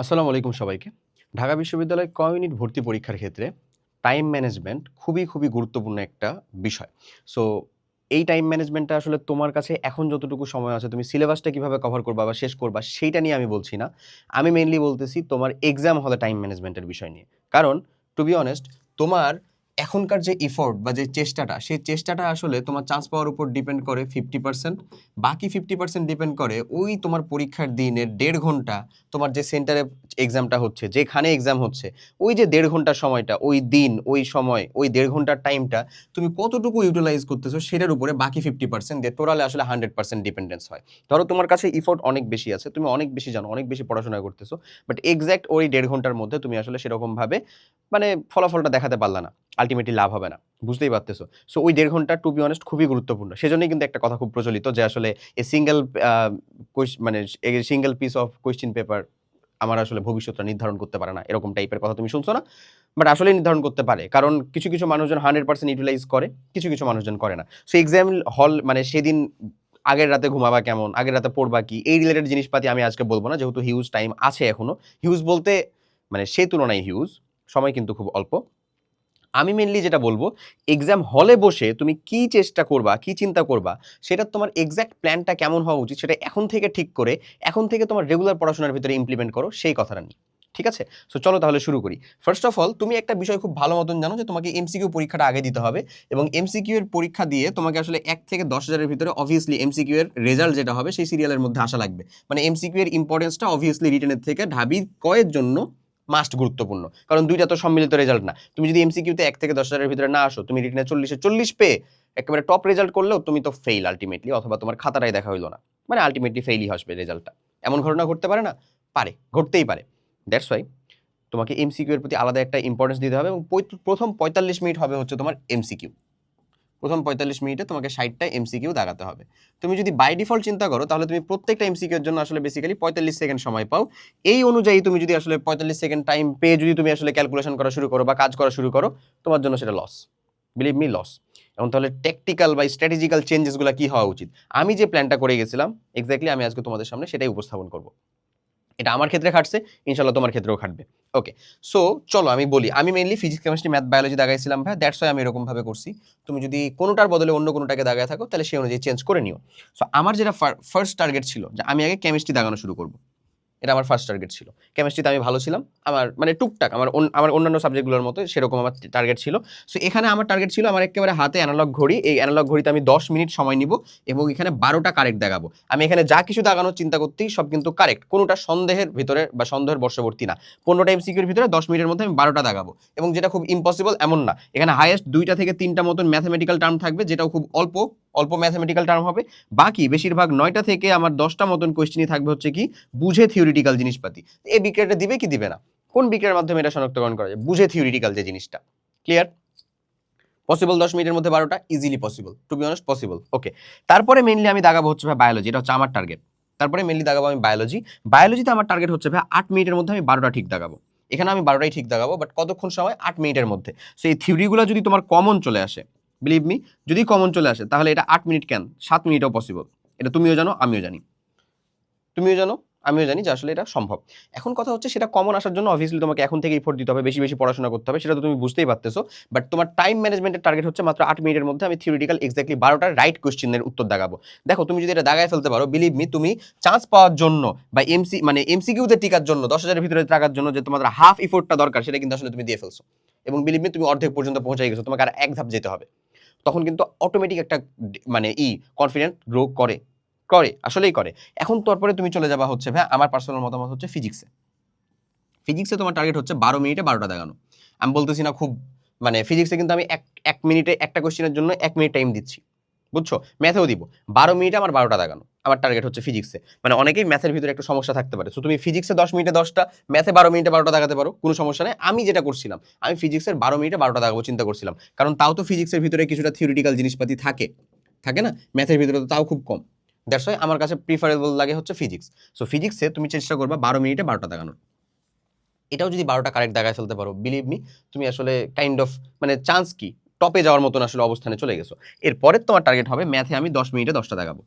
আসসালামু আলাইকুম সবাইকে। ঢাকা বিশ্ববিদ্যালয় ক ইউনিট ভর্তি পরীক্ষার ক্ষেত্রে টাইম ম্যানেজমেন্ট খুবই খুবই গুরুত্বপূর্ণ একটা বিষয়। সো এই টাইম ম্যানেজমেন্টটা আসলে তোমার কাছে এখন যতটুকু সময় আছে, তুমি সিলেবাসটা কীভাবে কভার করবা বা শেষ করবা সেইটা নিয়ে আমি বলছি না। আমি মেনলি বলতেছি তোমার এক্সাম হলে টাইম ম্যানেজমেন্টের বিষয় নিয়ে। কারণ টু বি অনেস্ট তোমার এখনকার যে ইফোর্ট বা যে চেষ্টাটা, সেই চেষ্টাটা আসলে তোমার চান্স পাওয়ার উপর ডিপেন্ড করে ফিফটি পার্সেন্ট বাকি ফিফটি পার্সেন্ট ডিপেন্ড করে ওই তোমার পরীক্ষার দিনের দেড় ঘণ্টা তোমার যে সেন্টারে এক্সামটা হচ্ছে, যেখানে এক্সাম হচ্ছে, ওই যে দেড় ঘণ্টার সময়টা, ওই দিন, ওই সময়, ওই দেড় ঘণ্টার টাইমটা তুমি কতটুকু ইউটিলাইজ করতেছো সেটার উপরে বাকি ফিফটি পার্সেন্ট দিয়ে টোটালে আসলে হান্ড্রেড পার্সেন্ট ডিপেন্ডেন্স হয়। ধরো তোমার কাছে ইফোর্ট অনেক বেশি আছে, তুমি অনেক বেশি জানো, অনেক বেশি পড়াশোনা করতেছো বাট এক্স্যাক্ট ওই দেড় ঘণ্টার মধ্যে তুমি আসলে সেরকমভাবে মানে ফলাফলটা দেখাতে পারলা না। আলটিমেটলি লাভ হবে না। বুঝতেই পারতেছো? সো ওই দেড় ঘণ্টা টু বি অনেস্ট খুবই গুরুত্বপূর্ণ। সেজন্যই কিন্তু একটা কথা খুব প্রচলিত যে আসলে এ সিঙ্গেল মানে single piece of question paper আমার আসলে ভবিষ্যৎটা নির্ধারণ করতে পারে না। এরকম টাইপের কথা তুমি শুনছো না? বাট আসলে নির্ধারণ করতে পারে। কারণ কিছু কিছু মানুষজন হান্ড্রেড পার্সেন্ট ইউটিলাইজ করে, কিছু কিছু মানুষজন করে না। সো এক্সাম হল মানে সেদিন আগের রাতে ঘুমাবা কেমন, আগের রাতে পড়বা কি, এই রিলেটেড জিনিসপাতি আমি আজকে বলব না। যেহেতু হিউজ টাইম আছে এখনও। হিউজ বলতে মানে সে তুলনায় হিউজ সময় কিন্তু খুব অল্প। আমি মেনলি যেটা বলব এক্সাম হলে বসে তুমি কি চেষ্টা করবা, কি চিন্তা করবা, সেটা তোমার এক্স্যাক্ট প্ল্যানটা কেমন হওয়া উচিত, সেটা এখন থেকে ঠিক করে, এখন থেকে তোমার রেগুলার পড়াশোনার ভিতরে ইমপ্লিমেন্ট করো, সেই কথাটা নিয়ে। ঠিক আছে? সো চলো তাহলে শুরু করি। ফার্স্ট অফ অল তুমি একটা বিষয় খুব ভালো মতন জানো যে তোমাকে এমসিকিউ পরীক্ষাটা আগে দিতে হবে এবং এমসিকিউ এর পরীক্ষা দিয়ে তোমাকে আসলে এক থেকে দশ হাজারের ভিতরে অবভিয়াসলি এমসিকিউ এর রেজাল্ট যেটা হবে সেই সিরিয়ালের মধ্যে আসা লাগবে। মানে এমসিকিউ এর ইম্পর্টেন্সটা অবভিয়াসলি রিটেনের থেকে ঢাবি কয়ের জন্য মাস্ট গুরুত্বপূর্ণ। কারণ দুইটা তো সম্মিলিত রেজাল্ট না। তুমি যদি এমসিকিউতে এক থেকে দশ হাজারের ভিতরে না আসো, তুমি রিটেনে চল্লিশে চল্লিশ পেয়ে একেবারে টপ রেজাল্ট করলেও তুমি তো ফেইল আলটিমেটলি অথবা তোমার খাতাটাই দেখা হইল না। মানে আলটিমেটলি ফেইলই আসবে রেজাল্টটা এমন ঘটনা ঘটতে পারে না? পারে, ঘটতেই পারে। দ্যাটস ওয়াই তোমাকে এমসিকিউ এর প্রতি আলাদা একটা ইম্পর্টেন্স দিতে হবে এবং প্রথম পঁয়তাল্লিশ মিনিট হবে হচ্ছে তোমার এমসিকিউ প্রথম পঁয়তাল্লিশ মিনিটে তোমাকে ষাটটা এমসিকিউ দাগাতে হবে। তুমি যদি বাই ডিফল্ট চিন্তা করো, তাহলে তুমি প্রত্যেকটা এমসিকিউ এর জন্য আসলে বেসিক্যালি পঁয়তাল্লিশ সেকেন্ড সময় পাও। এই অনুযায়ী তুমি যদি আসলে পঁয়তাল্লিশ সেকেন্ড টাইম পেয়ে যদি তুমি আসলে ক্যালকুলেশন করা শুরু করো বা কাজ করা শুরু করো, তোমার জন্য সেটা লস বিলিভ মি লস এবং তাহলে টেকটিক্যাল বা স্ট্র্যাটেজিক্যাল চেঞ্জেসগুলো কি হওয়া উচিত? আমি যে প্ল্যানটা করে গেছিলাম এক্স্যাক্টলি আমি আজকে তোমাদের সামনে সেটাই উপস্থাপন করব। এটা আমার ক্ষেত্রে খাটছে, ইনশাল্লাহ তোমার ক্ষেত্রেও খাটবে। ওকে সো চলো আমি বলি, আমি mainly physics chemistry math biology দাগাইছিলাম ভাই দ্যাটস ওয়াই আমি এরকমভাবে করছি। তুমি যদি কোনোটার বদলে অন্য কোনোটাকে দাগায় থাকো, তাহলে সেই অনুযায়ী চেঞ্জ করে নিও। সো আমার যেটা ফার্স্ট টার্গেট ছিল যে আমি আগে কেমিস্ট্রি দাগানো শুরু করব। এটা আমার ফার্স্ট টার্গেট ছিল। কেমিস্ট্রিতে আমি ভালো ছিলাম। আমার মানে টুকটাক আমার আমার অন্যান্য সাবজেক্টগুলোর মতো সেরকম আমার টার্গেট ছিল। সো এখানে আমার টার্গেট ছিল আমার একেবারে হাতে অ্যানালগ ঘড়ি। এই অ্যানালগ ঘড়িতে আমি দশ মিনিট সময় নিব এবং এখানে বারোটা কারেক্ট দেখাবো। আমি এখানে যা কিছু দাগানোর চিন্তা করতেই সব কিন্তু কারেক্ট কোনোটা সন্দেহের ভিতরে বা সন্দেহের বর্ষবর্তী না। পনেরোটা এমসিকিউর ভিতরে দশ মিনিটের মধ্যে আমি বারোটা দাগাবো এবং যেটা খুব ইম্পসিবল এমন না। এখানে হাইয়েস্ট দুইটা থেকে তিনটা মতন ম্যাথামেটিক্যাল টার্ম থাকবে, যেটাও খুব অল্প অল্প ম্যাথামেটিক্যাল টার্ম হবে। বাকি বেশিরভাগ নয়টা থেকে আমার দশটা মতন কোয়েশ্চেনই থাকবে হচ্ছে কি, বুঝে থিওরিটিক্যাল জিনিসপাতি। এই বিক্রিয়াটা দিবে কি দিবে না? কোন বিক্রিয়ার মাধ্যমে এটা শনাক্তকরণ করা যায়? বুঝে থিওরিটিক্যাল যে জিনিসটা। ক্লিয়ার পসিবল দশ মিনিটের মধ্যে বারোটা? Easily possible to be honest possible okay তারপরে মেনলি আমি দাগাবো হচ্ছে ভাই বায়োলজি এটা হচ্ছে আমার টার্গেট তারপরে মেনলি দাগাবো আমি বায়োলজি বায়োলজিতে আমার টার্গেট হচ্ছে ভাই আট মিনিটের মধ্যে আমি বারোটা ঠিক দাগাবো। এখানে আমি বারোটাই ঠিক দাগাবো বাট কতক্ষণ সময়? আট মিনিটের মধ্যে। সো এই থিওরিগুলো যদি তোমার কমন চলে আসে বিলিভ মি যদি কমন চলে আসে, তাহলে এটা আট মিনিট কেন? সাত মিনিটও পসিবল এটা তুমিও জানো, আমিও জানি। তুমিও জানো, আমিও জানি যে আসলে এটা সম্ভব। এখন কথা হচ্ছে সেটা কমন আসার জন্য অবভিয়াসলি তোমাকে এখন থেকে ইফোর্ট দিতে হবে, বেশি বেশি পড়াশোনা করতে হবে, সেটা তো তুমি বুঝতেই পারতেছো। বাট তোমার টাইম ম্যানেজমেন্টের টার্গেট হচ্ছে মাত্র আট মিনিটের মধ্যে আমি থিওরিটিক্যাল এক্স্যাক্টলি বারোটা রাইট কোয়েশ্চেনের উত্তর দাগাবো দেখো, তুমি যদি এটা দাগায় ফেলতে পারো বিলিভ মি তুমি চান্স পাওয়ার জন্য বা এমসি মানে এমসি এমসিকিউতে টিকার জন্য, দশ হাজারের ভিতরে টাকার জন্য যে তোমাদের হাফ ইফোর্টটা দরকার, সেটা কিন্তু আসলে তুমি দিয়ে ফেলছো। এবং বিলিভ মি তুমি অর্ধেক পর্যন্ত পৌঁছাই গেছো, তোমাকে আর এক ধাপ যেতে হবে। তখন কিন্তু অটোমেটিক একটা মানে ই কনফিডেন্ট গ্রো করে। করে, আসলেই করে। এখন তারপরে তুমি চলে যাবা হচ্ছে, ভাই, আমার পার্সোনাল মতামত হচ্ছে ফিজিক্সে ফিজিক্সে তোমার টার্গেট হচ্ছে বারো মিনিটে বারোটা দেখানো। আমি বলতেছি না খুব মানে ফিজিক্সে কিন্তু আমি এক এক মিনিটে একটা কোশ্চেনের জন্য এক মিনিট টাইম দিচ্ছি। বুঝছ? ম্যাথেও দিব। বারো মিনিটে আমার বারোটা দেখানো। আমার টার্গেট হচ্ছে ফিজিক্সে মানে অনেকেই ম্যাথের ভিতরে একটু সমস্যা থাকতে পারে। তো তুমি ফিজিক্সে দশ মিনিটে দশটা ম্যাথে বারো মিনিটে বারোটা দেখাতে পারো। কোনো সমস্যা নেই। আমি যেটা করছিলাম, আমি ফিজিক্সের বারো মিনিটে বারোটা দেখাবো চিন্তা করছিলাম। কারণ তাও তো ফিজিক্সের ভিতরে কিছুটা থিওরিটিক্যাল জিনিসপাতি থাকে। থাকে না? ম্যাথের ভিতরে তো তাও খুব কম। দ্যাটস ওয়াই আমার কাছে প্রিফারেবল লাগে হচ্ছে ফিজিক্স সো ফিজিক্সে তুমি চেষ্টা করবা বারো মিনিটে বারোটা দেখানোর। এটাও যদি বারোটা কারেক্ট দেখায় ফেলতে পারো বিলিভ মি তুমি আসলে কাইন্ড অফ মানে চান্স কি? টপে যাওয়ার মতন আসলে অবস্থানে চলে গেছো। এরপরের তোমার টার্গেট হবে ম্যাথে আমি দশ মিনিটে দশটা দেখাবো।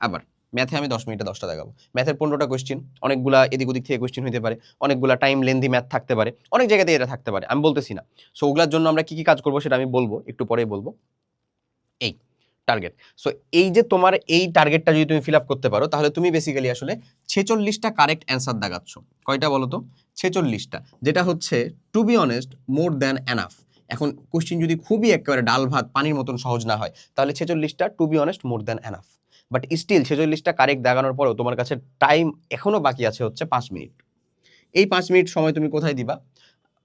আবার ম্যাথে আমি দশ মিনিটে দশটা দেখাবো। ম্যাথের পনেরোটা কোয়েশ্চেন অনেকগুলা এদিক ওদিক থেকে কোয়েশ্চেন হতে পারে, অনেকগুলা টাইম লেন্দি ম্যাথ থাকতে পারে, অনেক জায়গাতে এটা থাকতে পারে, আমি বলতেছি না। সো ওগুলোর জন্য আমরা কী কী কাজ করব সেটা আমি বলব, একটু পরেই বলব। এই টার্গেট সো এই যে তোমার এই টার্গেটটা যদি তুমি ফিল আপ করতে পারো, তাহলে তুমি বেসিক্যালি আসলে ছেচল্লিশটা কারেক্ট অ্যান্সার দেখাচ্ছ। কয়টা বলো তো? ছেচল্লিশটা। যেটা হচ্ছে to be honest more than enough এখন কোশ্চিন যদি খুবই একেবারে ডাল ভাত, পানির মতন সহজ না হয়, তাহলে ছেচল্লিশটা to be honest more than enough but still ছেচল্লিশটা correct দাগানোর পরেও তোমার কাছে টাইম এখনও বাকি আছে হচ্ছে পাঁচ মিনিট এই পাঁচ মিনিট সময় তুমি কোথায় দিবা?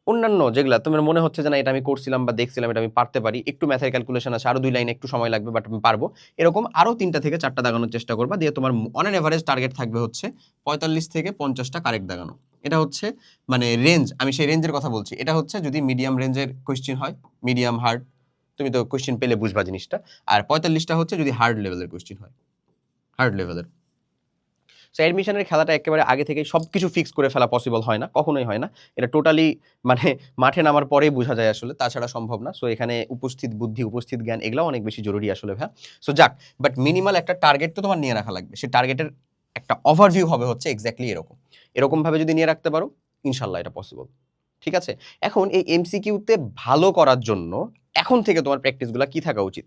অন্যান্য যেগুলা, তোমার মনে হচ্ছে যে না, এটা আমি করছিলাম বা দেখছিলাম, এটা আমি পারতে পারি, একটু ম্যাথের ক্যালকুলেশন আছে আরও দুই লাইন একটু সময় লাগবে বাট আমি পারব। এরকম আরও তিনটা থেকে চারটা দাগানোর চেষ্টা করবা, দিয়ে তোমার অন অ্যান এভারেজ টার্গেট থাকবে হচ্ছে পঁয়তাল্লিশ থেকে পঞ্চাশটা কারেক্ট দাগানো এটা হচ্ছে মানে রেঞ্জ আমি সেই রেঞ্জের কথা বলছি। এটা হচ্ছে যদি মিডিয়াম রেঞ্জের কোয়েশ্চেন হয় মিডিয়াম হার্ড তুমি তো কোয়েশ্চেন পেলে বুঝবা জিনিসটা। আর পঁয়তাল্লিশটা হচ্ছে যদি হার্ড লেভেলের কোয়েশ্চেন হয় হার্ড লেভেলের সো অ্যাডমিশনের খেলাটা একেবারে আগে থেকে সব কিছু ফিক্স করে ফেলা পসিবল হয় না, কখনোই হয় না। এটা টোটালি মানে মাঠে নামার পরেই বোঝা যায় আসলে, তাছাড়া সম্ভব না। সো এখানে উপস্থিত বুদ্ধি, উপস্থিত জ্ঞান এগুলো অনেক বেশি জরুরি আসলে ভাই সো যাক বাট মিনিমাল একটা টার্গেট তো তোমার নিয়ে রাখা লাগবে। সেই টার্গেটের একটা ওভারভিউ হবে হচ্ছে এক্স্যাক্টলি এরকম। এরকমভাবে যদি নিয়ে রাখতে পারো ইনশাল্লাহ এটা পসিবল ঠিক আছে? এখন এই এমসিকিউতে ভালো করার জন্য এখন থেকে তোমার প্র্যাকটিসগুলো কি থাকা উচিত?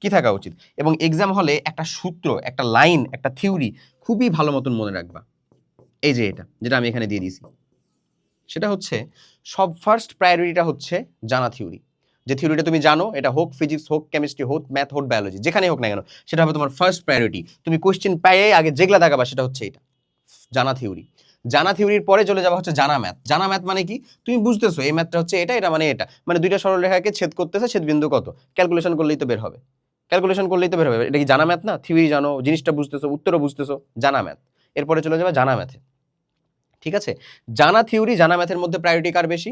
কি থাকা উচিত? এবং এক্সাম হলে একটা সূত্র, একটা লাইন একটা থিওরি খুবই ভালো মতন মনে রাখবা। এই যে এটা, যেটা আমি এখানে দিয়ে দিয়েছি। সেটা হচ্ছে, সব ফার্স্ট প্রায়োরিটিটা হচ্ছে জানা থিওরি যে থিওরিটা তুমি জানো, এটা হোক ফিজিক্স হোক কেমিস্ট্রি হোক ম্যাথ হোক বায়োলজি যেখানেই হোক না কেন, সেটা হবে তোমার ফার্স্ট প্রায়োরিটি তুমি কোয়েশ্চেন পেয়ে আগে যেগুলা দেখাবা সেটা হচ্ছে এটা, জানা থিওরি জানা থিওরির পরে চলে যাওয়া হচ্ছে জানা ম্যাথ জানা ম্যাথ মানে কি? তুমি বুঝতেছো, এই ম্যাথটা হচ্ছে এটা এটা মানে এটা। মানে দুইটা সরলরেখাকে ছেদ করতেছে ছেদ বিন্দু কত? ক্যালকুলেশন করলেই তো বের হবে। ক্যালকুলেশন করলেই তো বের হবে। এটা কি জানা ম্যাথ না? থিওরি জানো, জিনিসটা বুঝতেছো, উত্তরও বুঝতেছো, জানা ম্যাথ এরপরে চলে যাবে জানা ম্যাথে ঠিক আছে? জানা থিওরি জানা ম্যাথের মধ্যে প্রায়োরিটি কার বেশি?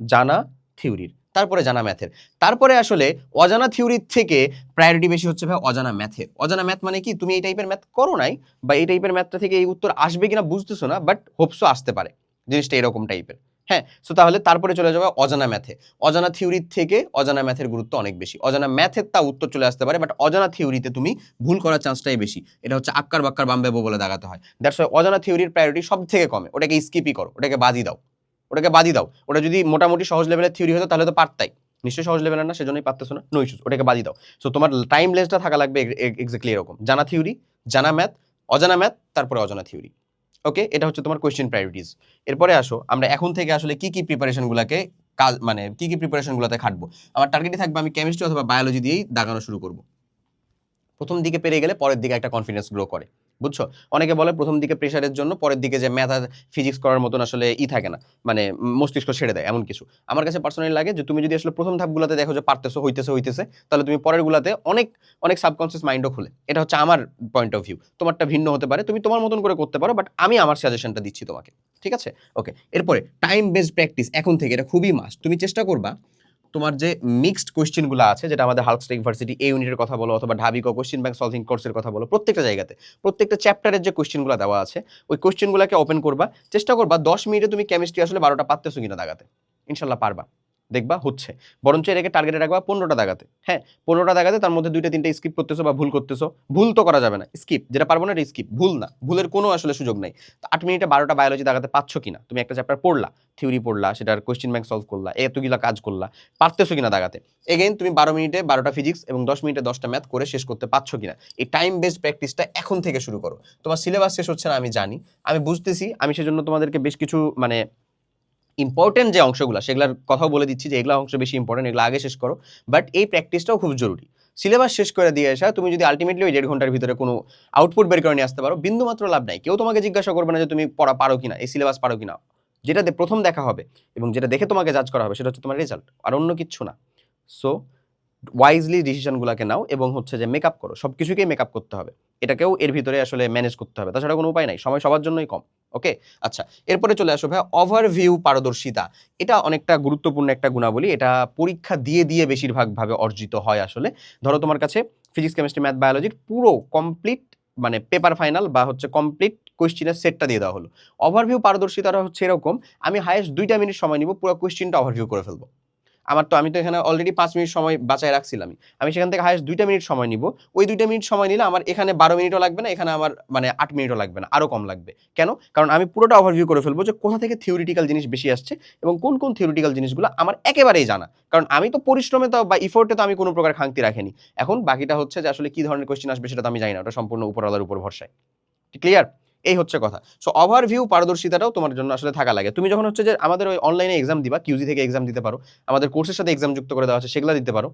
জানা থিওরির তারপরে জানা ম্যাথের। তারপরে আসলে অজানা থিওরির থেকে প্রায়োরিটি বেশি হচ্ছে ভাই অজানা ম্যাথের। অজানা ম্যাথ মানে কি? তুমি এই টাইপের ম্যাথ করো নাই বা এই টাইপের ম্যাথটা থেকে এই উত্তর আসবে কিনা বুঝতেছো না বাট হোপসও আসতে পারে জিনিসটা এরকম টাইপের হ্যাঁ সো তাহলে তারপরে চলে যাবে অজানা ম্যাথে। অজানা থিওরির থেকে অজানা ম্যাথের গুরুত্ব অনেক বেশি। অজানা ম্যাথের তা উত্তর চলে আসতে পারে বাট অজানা থিওরিতে তুমি ভুল করার চান্সটাই বেশি। এটা হচ্ছে আক্কার বাক্কার বাম্বেবো বলে দাগাতে হয়। দ্যাটস অজানা থিওরির প্রায়োরিটি সব থেকে কমে। ওটাকে স্কিপই করো, ওটাকে বাদই দাও। ওটাকে বাদই দাও। ওটা যদি মোটামুটি সহজ লেভেলের থিওরি হতো, তাহলে তো পারতাই। নিশ্চয়ই সহজ লেভেলের না, সেজন্যই পারতেছো না। নো ইস্যুস ওটাকে বাদই দাও। সো তোমার টাইম লেসটা থাকা লাগবে এক্স্যাক্টলি এরকম। জানা থিওরি জানা ম্যাথ অজানা ম্যাথ তারপরে অজানা থিওরি ওকে এটা হচ্ছে তোমার কোয়েশ্চেন প্রায়োরিটিস এরপরে আসো, আমরা এখন থেকে আসলে কি কি প্রিপারেশনগুলোকে কাজ মানে কী কী প্রিপারেশনগুলোতে খাটবো? আমার টার্গেটই থাকবে আমি কেমিস্ট্রি অথবা বায়োলজি দিয়েই দাগানো শুরু করব। প্রথম দিকে পেরে গেলে পরের দিকে একটা কনফিডেন্স গ্রো করে। বুঝছ? অনেকে বলে প্রথম দিকে প্রেশারের জন্য, পরের দিকে যে ম্যাথ আর ফিজিক্স করার মতন আসলে ই থাকে না। মানে মস্তিষ্ক ছেড়ে দেয়, এমন কিছু। আমার কাছে পার্সোনালি লাগে যে তুমি যদি আসলে প্রথম ধাপগুলোতে দেখো যে পারতেছো, হইতেছে হইতেছে, তাহলে তুমি পরের গুলাতে অনেক অনেক সাবকনসিয়াস মাইন্ডও খুলে। এটা হচ্ছে আমার পয়েন্ট অফ ভিউ তোমারটা ভিন্ন হতে পারে, তুমি তোমার মতন করে করতে পারো বাট আমি আমার সাজেশনটা দিচ্ছি তোমাকে। ঠিক আছে? ওকে এরপরে টাইম বেসড প্র্যাকটিস এখন থেকে এটা খুবই মাস্ট তুমি চেষ্টা করবা তোমার যে মিক্সড কোয়েশ্চেনগুলো আছে, যেটা আমাদের হার্কস্টেক ইউনিভার্সিটি এই ইউনিটের কথা বলো অথবা ঢাবিকো কোশ্চেন ব্যাংক সলভিং কোর্সের কথা বলো, প্রত্যেকটা জায়গাতে, প্রত্যেকটা চ্যাপ্টারের যে কোয়েশ্চেনগুলো দেওয়া আছে, ওই কোয়েশ্চেনগুলোকে ওপেন করবা, চেষ্টা করবা দশ মিনিটে তুমি কেমিস্ট্রি আসলে বারোটা পারতেছো কিনা দাগাতে। ইনশাল্লাহ পারবা। দেখবা হচ্ছে। বরঞ্চ এটাকে টার্গেটে রাখবা পনেরোটা দাগাতে। হ্যাঁ পনেরোটা দাগাতে তার মধ্যে দুইটা তিনটা স্কিপ করতেছো বা ভুল করতেছো। ভুল তো করা যাবে না। স্কিপ যেটা পারব না, এটা স্কিপ ভুল না। ভুলের কোনো আসলে সুযোগ নাই। আট মিনিটে বারোটা বায়োলজি দাগাতে পাচ্ছ কিনা? তুমি একটা চ্যাপ্টার পড়লা থিওরি পড়লা, সেটার কোয়েশ্চেন ব্যাংক সলভ করলা, এতগুলা কাজ করলা, পারতেছো কিনা দাগাতে? এগেইন তুমি বারো মিনিটে বারোটা ফিজিক্স এবং দশ মিনিটে দশটা ম্যাথ করে শেষ করতে পারছ কিনা? এই টাইম বেসড প্র্যাকটিসটা এখন থেকে শুরু করো। তোমার সিলেবাস শেষ হচ্ছে না, আমি জানি। আমি বুঝতেছি, আমি সেজন্য তোমাদেরকে বেশ কিছু মানে ইম্পর্টেন্ট যে অংশগুলো, সেগুলোর কথাও বলে দিচ্ছি যে এগুলো অংশ বেশি ইম্পর্টেন্ট এগুলো আগে শেষ করো। বাট এই প্র্যাকটিসটাও খুব জরুরি। সিলেবাস শেষ করে দিয়ে আসা তুমি যদি আলটিমেটলি ওই দেড় ঘণ্টার ভিতরে কোনো আউটপুট বের করে নিয়ে আসতে পারো, বিন্দুমাত্র লাভ নাই। কেউ তোমাকে জিজ্ঞাসা করবে না যে তুমি পড়া, পারো কিনা, এই সিলেবাস পারো কিনা। যেটা দে- প্রথম দেখা হবে এবং যেটা দেখে তোমাকে জাজ করা হবে, সেটা হচ্ছে তোমার রেজাল্ট আর অন্য কিচ্ছু না। সো ওয়াইজলি ডিসিশনগুলোকে নাও এবং হচ্ছে যে মেকআপ করো। সব কিছুকেই মেকআপ করতে হবে। এটাকেও এর ভিতরে আসলে ম্যানেজ করতে হবে। তাছাড়া কোনো উপায় নাই। সময় সবার জন্যই কম। ওকে? আচ্ছা এরপরে চলে আসো ভাই ওভারভিউ পারদর্শিতা। এটা অনেকটা গুরুত্বপূর্ণ একটা গুণাবলী। এটা পরীক্ষা দিয়ে দিয়ে বেশিরভাগভাবে অর্জিত হয় আসলে। ধরো তোমার কাছে ফিজিক্স কেমিস্ট্রি ম্যাথ বায়োলজির পুরো কমপ্লিট মানে পেপার ফাইনাল বা হচ্ছে কমপ্লিট কোয়েশ্চেনের সেটটা দিয়ে দেওয়া হলো। ওভারভিউ পারদর্শিতাটা হচ্ছে এরকম, আমি হায়েস্ট দুইটা মিনিট সময় নিব, পুরো কোয়েশ্চেনটা ওভারভিউ করে ফেলব। আমার তো আমি তো এখানে অলরেডি পাঁচ মিনিট সময় বাঁচায় রাখছিলাম আমি সেখান থেকে হায়েস্ট দুইটা মিনিট সময় নিব। ওই দুইটা মিনিট সময় নিলে আমার এখানে বারো মিনিটও লাগবে না, এখানে আমার মানে আট মিনিটও লাগবে না, আরও কম লাগবে। কেন? কারণ আমি পুরোটা ওভারভিউ করে ফেলব যে কোথা থেকে থিওরিটিক্যাল জিনিস বেশি আসছে এবং কোন কোন থিওরিটিক্যাল জিনিসগুলো আমার একেবারেই জানা। কারণ আমি তো পরিশ্রমে তো বা ইফোর্টে তো আমি কোনো প্রকার খাংতি রাখিনি। এখন বাকিটা হচ্ছে যে আসলে কী ধরনের কোয়েশ্চেন আসবে সেটা তো আমি জানি না, ওটা সম্পূর্ণ উপরওয়ালার উপর ভরসায়। ক্লিয়ার এই হচ্ছে কথা। সো ওভারভিউ পারদর্শিতাটাও তোমার জন্য আসলে থাকা লাগে। তুমি যখন হচ্ছে যে আমাদের ওই অনলাইনে এক্সাম দিবা কিউজি থেকে এক্সাম দিতে পারো, আমাদের কোর্সের সাথে এক্সাম যুক্ত করে দেওয়া আছে, সেগুলো দিতে পারো।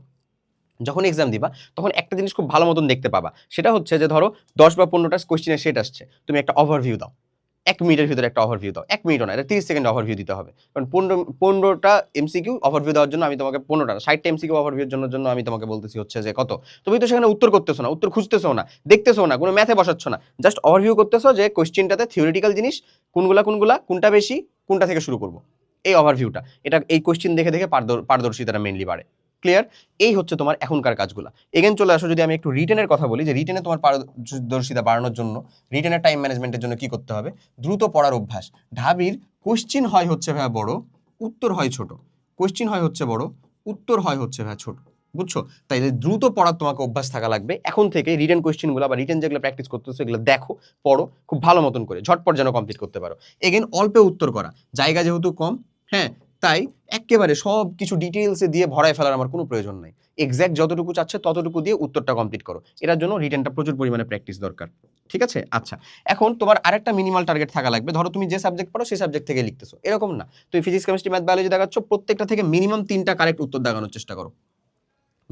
যখন এক্সাম দিবা, তখন একটা জিনিস খুব ভালো মতন দেখতে পাবা। সেটা হচ্ছে যে ধরো, দশ বা পনেরোটা কোয়েশ্চেনের সেট আসছে। তুমি একটা ওভারভিউ দাও। এক মিনিটের ভিতরে একটা ওভারভিউ দাও। এক মিনিটও না, এটা তিরিশ সেকেন্ড ওভারভিউ দিতে হবে। কারণ পনেরো, পনেরোটা এমসিকিউ ওভারভিউ দেওয়ার জন্য আমি তোমাকে পনেরোটা না, ষাটটা এমসিকিউ ওভারভিউর জন্য জন্য আমি তোমাকে বলতেছি হচ্ছে যে কত। তুমি তো সেখানে উত্তর করতেছো না, উত্তর খুঁজতেছো না, দেখতেছো না, কোনো ম্যাথে বসাচ্ছ না। জাস্ট ওভারভিউ করতেছো যে কোয়েশ্চেনটাতে থিওরিটিক্যাল জিনিস, কোনগুলা কোনগুলা, কোনটা বেশি, কোনটা থেকে শুরু করব। এই ওভারভিউটা এটা এই কোয়েশ্চেন দেখে দেখে পারদর- পারদর্শিতাটা মেনলি বাড়ে। ক্লিয়ার এই হচ্ছে তোমার এখনকার কাজগুলো। এগেন চলে আসো, যদি আমি একটু রিটেনের কথা বলি, যে রিটেনে তোমার পারদর্শিতা বাড়ানোর জন্য রিটেনের টাইম ম্যানেজমেন্টের জন্য কি করতে হবে? দ্রুত পড়ার অভ্যাস। ঢাবির কোশ্চিন হয় হচ্ছে ভাইয়া বড়, উত্তর হয় ছোট। কোশ্চিন হয় হচ্ছে বড়, উত্তর হয় হচ্ছে ভাইয়া ছোট। বুঝছ? তাই দ্রুত পড়ার তোমাকে অভ্যাস থাকা লাগবে। এখন থেকে রিটেন কোশ্চেনগুলো বা রিটেন যেগুলো প্র্যাকটিস করতেছো, এগুলো দেখো, পড়ো, খুব ভালো মতন করে। ঝটপট যেন কমপ্লিট করতে পারো। এগেন অল্পে উত্তর করা। জায়গা যেহেতু কম হ্যাঁ তাই একেবারে সব কিছু ডিটেলসে দিয়ে ভরায় ফেলার আমার কোনো প্রয়োজন নাই। এক্স্যাক্ট যতটুকু চাচ্ছে ততটুকু দিয়ে উত্তরটা কমপ্লিট করো। এটার জন্য রিটার্নটা প্রচুর পরিমাণে প্র্যাকটিস দরকার। ঠিক আছে? আচ্ছা এখন তোমার আরেকটা মিনিমাল টার্গেট থাকা লাগবে। ধরো তুমি যে সাবজেক্ট পড়ো সেই সাবজেক্ট থেকে লিখতেছো। এরকম না। তুমি ফিজিক্স কেমিস্ট্রি ম্যাথ বায়োলজি দেখাচ্ছ, প্রত্যেকটা থেকে মিনিমাম তিনটা কারেক্ট উত্তর দেখানোর চেষ্টা করো।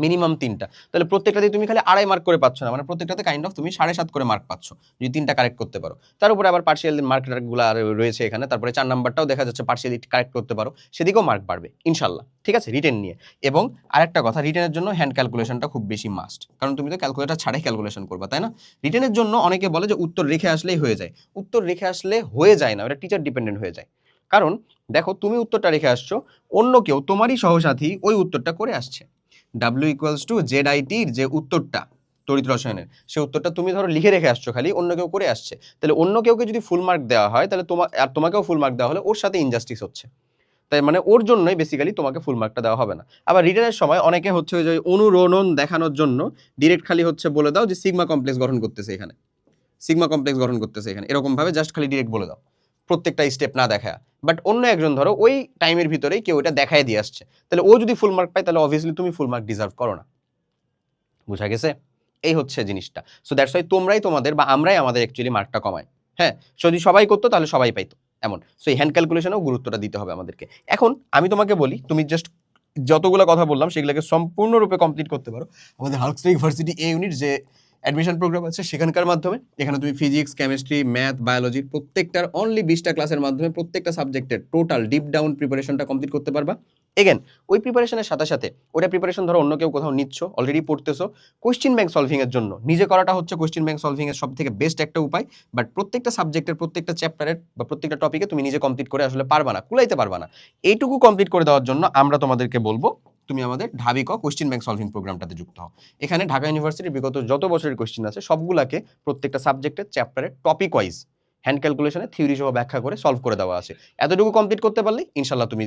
মিনিমাম তিনটা। তাহলে প্রত্যেকটাতে তুমি খালি আড়াই মার্ক করে পাচ্ছ না। মানে প্রত্যেকটাতে কাইন্ড অফ তুমি সাড়ে সাত করে মার্ক পাচ্ছ, যদি তিনটা কারেক্ট করতে পারো। তার উপরে আবার পার্সিয়াল মার্কগুলো রয়েছে এখানে। তারপরে চার নাম্বারটাও দেখা যাচ্ছে পার্সিয়ালি কারেক্ট করতে পারো। সেদিকেও মার্ক বাড়বে, ইনশাল্লাহ। ঠিক আছে? রিটেন নিয়ে। এবং আরেকটা কথা রিটেনের জন্য হ্যান্ড ক্যালকুলেশনটা খুব বেশি মাস্ট কারণ তুমি তো ক্যালকুলেটার ছাড়াই ক্যালকুলেশন করবা, তাই না? রিটেনের জন্য অনেকে বলে যে উত্তর রেখে আসলেই হয়ে যায়। উত্তর রেখে আসলে হয়ে যায় না, ওটা টিচার ডিপেন্ডেন্ট হয়ে যায়। কারণ দেখো, তুমি উত্তরটা রেখে আসছো, অন্য কেউ, তোমারই সহসাথী ওই উত্তরটা করে আসছে। ডাব্লিউ ইকুয়ালস টু জেড আইটির যে উত্তরটা, তড়িৎ রসায়নের, সে উত্তরটা তুমি ধরো লিখে রেখে আসছো খালি, অন্য কেউ করে আসছে। তাহলে অন্য কেউকে যদি ফুল মার্ক দেওয়া হয়, তাহলে তোমার আর তোমাকেও ফুল মার্ক দেওয়া হলে ওর সাথে ইনজাস্টিস হচ্ছে। তাই মানে ওর জন্যই বেসিক্যালি তোমাকে ফুল মার্কটা দেওয়া হবে না। আবার রিটার্নের সময় অনেকে হচ্ছে যে অনুরণন দেখানোর জন্য ডিরেক্ট খালি হচ্ছে বলে দাও যে সিগমা কমপ্লেক্স গঠন করতেছে এখানে। সিগমা কমপ্লেক্স গঠন করতেছে এখানে। এরকম ভাবে জাস্ট খালি ডিরেক্ট বলে দাও। প্রত্যেকটা স্টেপ না দেখা। বাট অন্য একজন ধরো, ওই টাইমের ভিতরেই কেউ এটা দেখায় দিয়ে আসছে। তাহলে ও যদি ফুল মার্ক পায়, তাহলে অবভিয়াসলি তুমি ফুল মার্ক ডিজার্ভ করো না। বুঝা গেছে? এই হচ্ছে জিনিসটা। সো দ্যাটস ওয়াই তোমরাই তোমাদের বা আমরাই আমাদের অ্যাকচুয়ালি মার্কটা কমাই। হ্যাঁ যদি সবাই করতো, তাহলে সবাই পাইতো। এমন। সো এই হ্যান্ড ক্যালকুলেশনেও গুরুত্বটা দিতে হবে আমাদেরকে। এখন আমি তোমাকে বলি, তুমি জাস্ট যতগুলো কথা বললাম, সেগুলোকে সম্পূর্ণরূপে কমপ্লিট করতে পারো। আমাদের হার্কস্ট্রিক ইউনিভার্সিটি এ ইউনিট যে অ্যাডমিশন প্রোগ্রাম আছে সেখানকার মাধ্যমে। এখানে তুমি ফিজিক্স কেমিস্ট্রি ম্যাথ বায়োলজি প্রত্যেকটার অনলি বিশটা ক্লাসের মাধ্যমে প্রত্যেকটা সাবজেক্টের টোটাল ডিপ ডাউন প্রিপারেশনটা কমপ্লিট করতে পারবা। এগেন ওই প্রিপারেশনের সাথে সাথে ওটা প্রিপারেশন ধরো অন্য কেউ কোথাও নিচ্ছ অলরেডি পড়তেছো কোশ্চিন ব্যাংক সলভিংয়ের জন্য। নিজে করাটা হচ্ছে কোশ্চিন ব্যাংক সলভিংয়ের সব থেকে বেস্ট একটা উপায় বাট প্রত্যেকটা সাবজেক্টের প্রত্যেকটা চ্যাপ্টারের বা প্রত্যেকটা টপিকে তুমি নিজে কমপ্লিট করে আসলে পারবা না, কুলাইতে পারবা না। এইটুকু কমপ্লিট করে দেওয়ার জন্য আমরা তোমাদেরকে বলব তুমি আমাদের ঢাবিক কোশ্চিন ব্যাংক সলভিং প্রোগ্রামটাতে যুক্ত হও। এখানে ঢাকা ইউনিভার্সিটির বিগত যত বছরের কোশ্চিন আছে, সবগুলাকে প্রত্যেকটা সাবজেক্টের চ্যাপ্টারের টপিক ওয়াইজ হ্যান্ড ক্যালকুলেশনে থিওরি সহ ব্যাখ্যা করে সলভ করে দেওয়া আছে। এতটুকু কমপ্লিট করতে পারলে ইনশাল্লাহ তুমি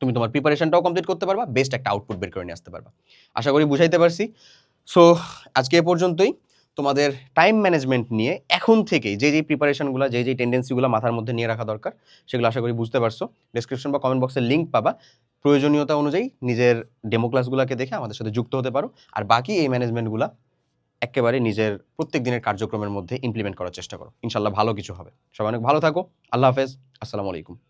তুমি তোমার প্রিপারেশনটাও কমপ্লিট করতে পারবা বেস্ট একটা আউটপুট বের করে নিয়ে আসতে পারবা। আশা করি বুঝাইতে পারছি। সো আজকে এ পর্যন্তই। তোমাদের টাইম ম্যানেজমেন্ট নিয়ে এখন থেকেই যে যে প্রিপারেশনগুলো যে যে টেন্ডেন্সিগুলো মাথার মধ্যে নিয়ে রাখা দরকার, সেগুলো আশা করি বুঝতে পারছ। ডিসক্রিপশন বা কমেন্ট বক্সে লিঙ্ক পাবা। প্রয়োজনীয়তা অনুযায়ী নিজের ডেমো ক্লাসগুলোকে দেখে আমাদের সাথে যুক্ত হতে পারো। আর বাকি এই ম্যানেজমেন্টগুলো একেবারে নিজের প্রত্যেক দিনের কার্যক্রমের মধ্যে ইমপ্লিমেন্ট করার চেষ্টা করো। ইনশাল্লাহ ভালো কিছু হবে। সবাই অনেক ভালো থাকো। আল্লাহ হাফেজ। আসসালামু আলাইকুম।